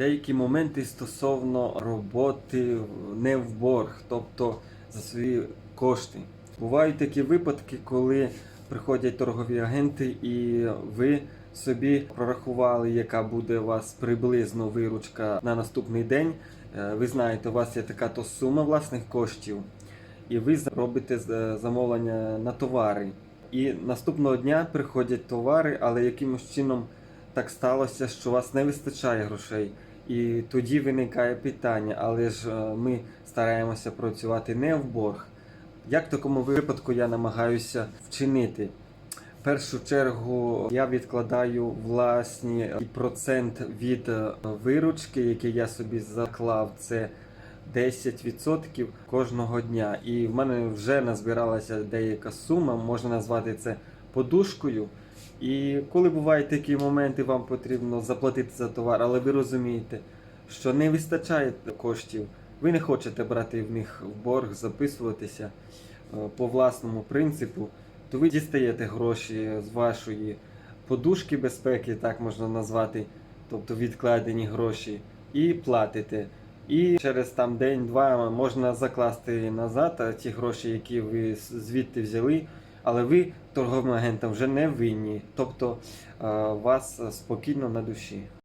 деякі моменти стосовно роботи не в борг, тобто за свої кошти. Бувають такі випадки, коли приходять торгові агенти, і ви собі прорахували, яка буде у вас приблизно виручка на наступний день. Е, Ви знаєте, у вас є така то сума власних коштів, і ви робите замовлення на товари. І наступного дня приходять товари, але якимось чином так сталося, що у вас не вистачає грошей. І тоді виникає питання, але ж е, ми стараємося працювати не в борг. Як в такому випадку я намагаюся вчинити? В першу чергу я відкладаю власні процент від е, виручки, який я собі заклав. Це 10% кожного дня. І в мене вже назбиралася деяка сума, можна назвати це подушкою. І коли бувають такі моменти, вам потрібно заплатити за товар, але ви розумієте, що не вистачає коштів, ви не хочете брати в них в борг, записуватися е, по власному принципу, то ви дістаєте гроші з вашої подушки безпеки, так можна назвати, тобто відкладені гроші, і платите. І через там день-два можна закласти назад ті гроші, які ви звідти взяли, але ви торговим агентам вже не винні, тобто е, вас спокійно на душі.